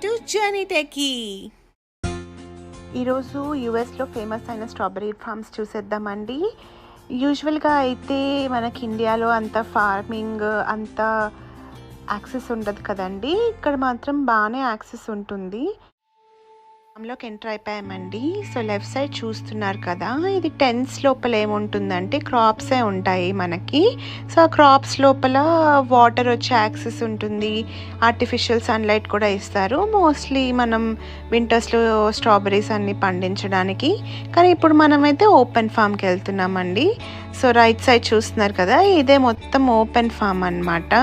Welcome to journey techie. ఈరోజు యుఎస్లో famous అయిన స్ట్రాబెరీ ఫార్మ్స్ చూసేద్దామండి. యూజువల్గా అయితే మనకి ఇండియాలో అంత ఫార్మింగ్ అంత యాక్సెస్ ఉండదు కదండి. ఇక్కడ మాత్రం బాగానే యాక్సెస్ ఉంటుంది. ఫామ్లోకి ఎంటర్ అయిపోయామండి. సో లెఫ్ట్ సైడ్ చూస్తున్నారు కదా ఇది టెన్స్ లోపల ఏముంటుందంటే క్రాప్సే ఉంటాయి మనకి. సో ఆ క్రాప్స్ లోపల వాటర్ వచ్చే యాక్సెస్ ఉంటుంది. ఆర్టిఫిషియల్ సన్లైట్ కూడా ఇస్తారు. మోస్ట్లీ మనం వింటర్స్లో స్ట్రాబెరీస్ అన్ని పండించడానికి. కానీ ఇప్పుడు మనమైతే ఓపెన్ ఫామ్కి వెళ్తున్నామండి. సో రైట్ సైడ్ చూస్తున్నారు కదా ఇదే మొత్తం ఓపెన్ ఫామ్ అన్నమాట.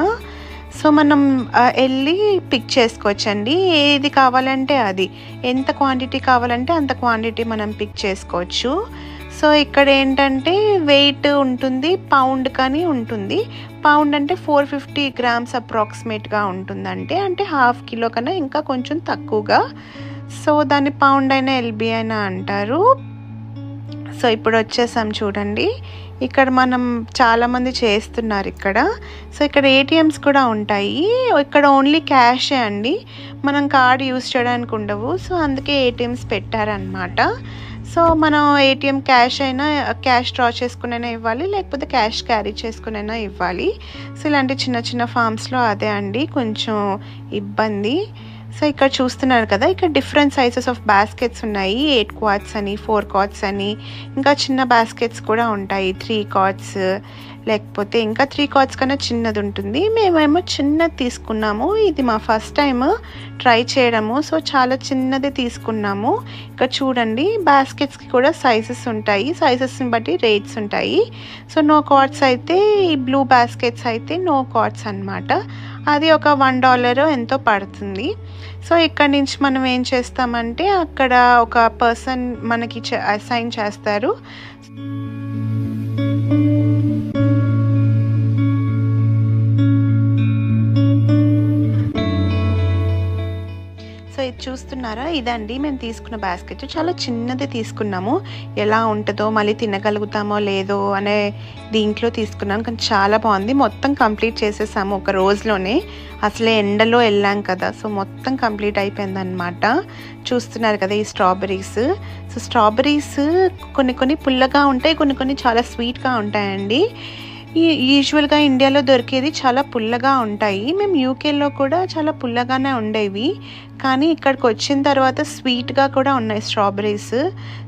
సో మనం వెళ్ళి పిక్ చేసుకోవచ్చండి. ఏది కావాలంటే అది. ఎంత క్వాంటిటీ కావాలంటే అంత క్వాంటిటీ మనం పిక్ చేసుకోవచ్చు. సో ఇక్కడ ఏంటంటే వెయిట్ ఉంటుంది పౌండ్ కానీ ఉంటుంది. పౌండ్ అంటే ఫోర్ ఫిఫ్టీ గ్రామ్స్ అప్రాక్సిమేట్గా ఉంటుందంటే అంటే హాఫ్ కిలో కన్నా ఇంకా కొంచెం తక్కువగా. సో దాన్ని పౌండ్ అయినా ఎల్బీ అయినా అంటారు. సో ఇప్పుడు వచ్చేసాం చూడండి. ఇక్కడ మనం చాలామంది చేస్తున్నారు ఇక్కడ. సో ఇక్కడ ఏటీఎమ్స్ కూడా ఉంటాయి. ఇక్కడ ఓన్లీ క్యాషే అండి. మనం కార్డ్ యూస్ చేయడానికి ఉండవు. సో అందుకే ఏటీఎమ్స్ పెట్టారనమాట సో మనం ఏటీఎం క్యాష్ అయినా క్యాష్ డ్రా చేసుకునైనా ఇవ్వాలి. లేకపోతే క్యాష్ క్యారీ చేసుకునైనా ఇవ్వాలి. సో ఇలాంటి చిన్న చిన్న ఫామ్స్లో అదే అండి. కొంచెం ఇబ్బంది. సో ఇక్కడ చూస్తున్నారు కదా ఇక్కడ డిఫరెంట్ సైజెస్ ఆఫ్ బాస్కెట్స్ ఉన్నాయి. ఎయిట్ క్వాడ్స్ అని ఫోర్ కార్డ్స్ అని ఇంకా చిన్న బాస్కెట్స్ కూడా ఉంటాయి. త్రీ కార్డ్స్ లేకపోతే ఇంకా త్రీ కార్డ్స్ కన్నా చిన్నది ఉంటుంది. మేమేమో చిన్నది తీసుకున్నాము. ఇది మా ఫస్ట్ టైం ట్రై చేయడము. సో చాలా చిన్నది తీసుకున్నాము. ఇక్కడ చూడండి బాస్కెట్స్కి కూడా సైజెస్ ఉంటాయి. సైజెస్ని బట్టి రేట్స్ ఉంటాయి. సో నో కార్డ్స్ అయితే ఈ బ్లూ బాస్కెట్స్ అయితే నో కార్డ్స్ అన్నమాట. అది ఒక వన్ డాలర్ ఎంతో పడుతుంది. సో ఇక్కడ నుంచి మనం ఏం చేస్తామంటే అక్కడ ఒక పర్సన్ మనకి అసైన్ చేస్తారు. చూస్తున్నారా? ఇదండి మేము తీసుకున్న బాస్కెట్. చాలా చిన్నది తీసుకున్నాము. ఎలా ఉంటుందో మళ్ళీ తినగలుగుతామో లేదో అనే దీంట్లో తీసుకున్నాం కానీ చాలా బాగుంది. మొత్తం కంప్లీట్ చేసేసాము ఒక రోజులోనే. అసలే ఎండలో వెళ్ళాం కదా. సో మొత్తం కంప్లీట్ అయిపోయిందనమాట చూస్తున్నారు కదా ఈ స్ట్రాబెరీస్ సో స్ట్రాబెరీస్ కొన్ని కొన్ని పుల్లగా ఉంటాయి కొన్ని కొన్ని చాలా స్వీట్గా ఉంటాయండి. ఈ యూజువల్గా ఇండియాలో దొరికేది చాలా పుల్లగా ఉంటాయి. మేము యూకేలో కూడా చాలా పుల్లగానే ఉండేవి. కానీ ఇక్కడికి వచ్చిన తర్వాత స్వీట్గా కూడా ఉన్నాయి స్ట్రాబెరీస్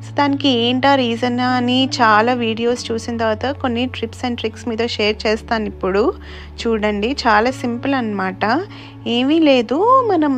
సో దానికి ఏంటా రీజన్ అని చాలా వీడియోస్ చూసిన తర్వాత కొన్ని ట్రిప్స్ అండ్ ట్రిక్స్ మీద షేర్ చేస్తాను ఇప్పుడు. చూడండి చాలా సింపుల్ అన్నమాట. ఏమీ లేదు మనం